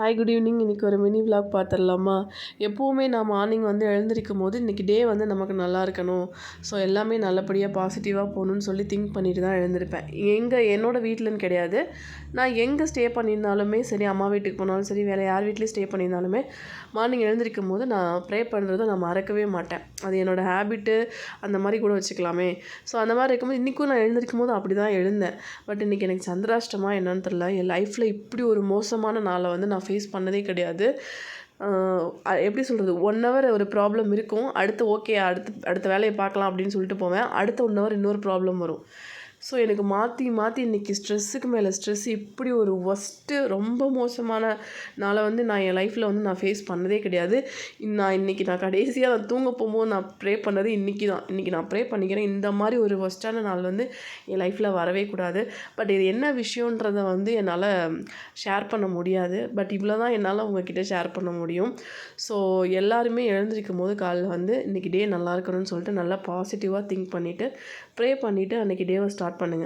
Hi good evening இன்றைக்கி ஒரு mini vlog பார்த்துடலாமா? எப்போவுமே நான் மார்னிங் வந்து எழுந்திருக்கும் போது இன்றைக்கி டே வந்து நமக்கு நல்லா இருக்கணும். ஸோ எல்லாமே நல்லபடியாக பாசிட்டிவாக போகணும்னு சொல்லி திங்க் பண்ணிட்டு தான் எழுந்திருப்பேன். எங்கே என்னோடய வீட்டிலன்னு கிடையாது. நான் எங்கே ஸ்டே பண்ணியிருந்தாலுமே சரி அம்மா வீட்டுக்கு போனாலும் சரி வேறு யார் வீட்லேயும் ஸ்டே பண்ணியிருந்தாலுமே மார்னிங் எழுந்திருக்கும் போது நான் ப்ரே பண்ணுறதை நான் மறக்கவே மாட்டேன். அது என்னோடய ஹேபிட்டு அந்த மாதிரி கூட வச்சுக்கலாமே. ஸோ அந்த மாதிரி இருக்கும்போது இன்றைக்கும் நான் எழுந்திருக்கும் போது அப்படி தான் எழுந்தேன். பட் இன்றைக்கி எனக்கு சந்திராஷ்டமா என்னன்னு தெரில என் லைஃப்பில் இப்படி ஒரு மோசமான நாளை வந்து நான் ஃபேஸ் பண்ணதே கிடையாது. எப்படி சொல்கிறது ஒன் ஹவர் ஒரு ப்ராப்ளம் இருக்கும். அடுத்து ஓகே அடுத்து அடுத்த வேலையை பார்க்கலாம் அப்படின்னு சொல்லிட்டு போவேன். அடுத்த ஒன் ஹவர் இன்னொரு ப்ராப்ளம் வரும். ஸோ எனக்கு மாற்றி மாற்றி இன்றைக்கி ஸ்ட்ரெஸ்ஸுக்கு மேலே ஸ்ட்ரெஸ் இப்படி ஒரு ஒஸ்ட்டு ரொம்ப மோசமான நாளை வந்து நான் என் லைஃப்பில் வந்து நான் ஃபேஸ் பண்ணதே கிடையாது. நான் இன்றைக்கி நான் கடைசியாக நான் தூங்க போகும்போது நான் ப்ரே பண்ணது இன்றைக்கி தான் இன்றைக்கி நான் ப்ரே பண்ணிக்கிறேன். இந்த மாதிரி ஒரு ஒஸ்ட்டான நாள் வந்து என் லைஃப்பில் வரவே கூடாது. பட் இது என்ன விஷயன்றதை வந்து என்னால் ஷேர் பண்ண முடியாது. பட் இவ்வளோ தான் என்னால் உங்ககிட்ட ஷேர் பண்ண முடியும். ஸோ எல்லாருமே எழுந்திருக்கும் போது காலைல வந்து இன்றைக்கி டே நல்லா இருக்கணும்னு சொல்லிட்டு நல்லா பாசிட்டிவாக திங்க் பண்ணிவிட்டு ப்ரே பண்ணிவிட்டு அன்றைக்கி டேவை ஸ்டார்ட் பண்ணுங்கள்